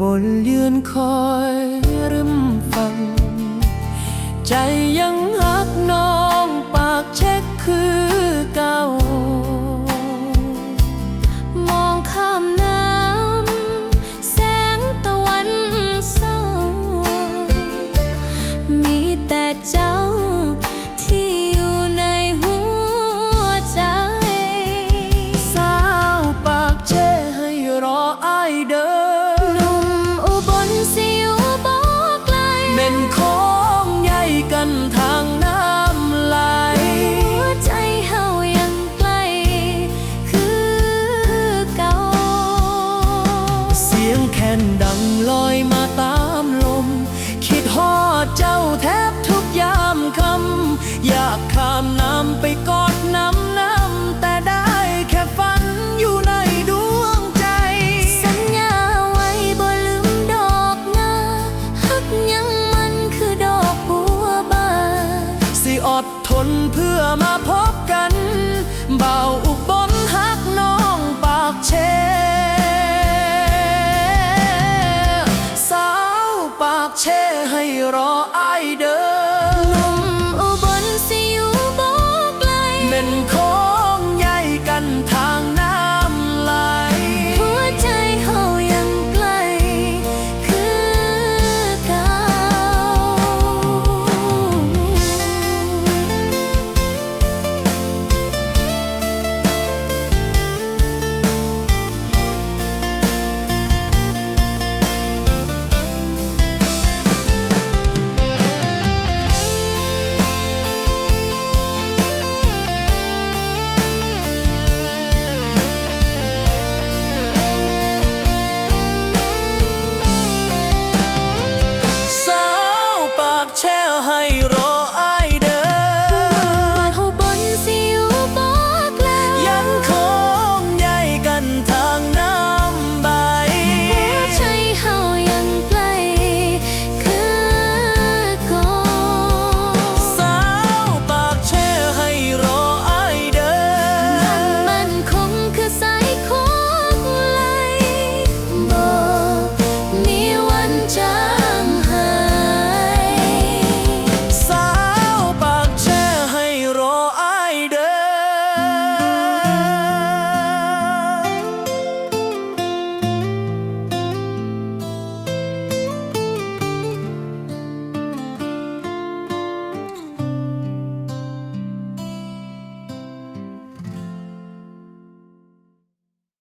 บนยืนคอยริมฝั่งใจยังหา สียงแคนดังลอยมาตามลม คิดฮอดเจ้าแทบทุกยามคำ อยากข้ามน้ำไปกอดน้ำน้ำ แต่ได้แค่ฝันอยู่ในดวงใจ สัญญาไว้บ่ลืมดอกงาฮักยังมันคือดอกบัวบานสิอดทนเพื่อมาพบกันเบา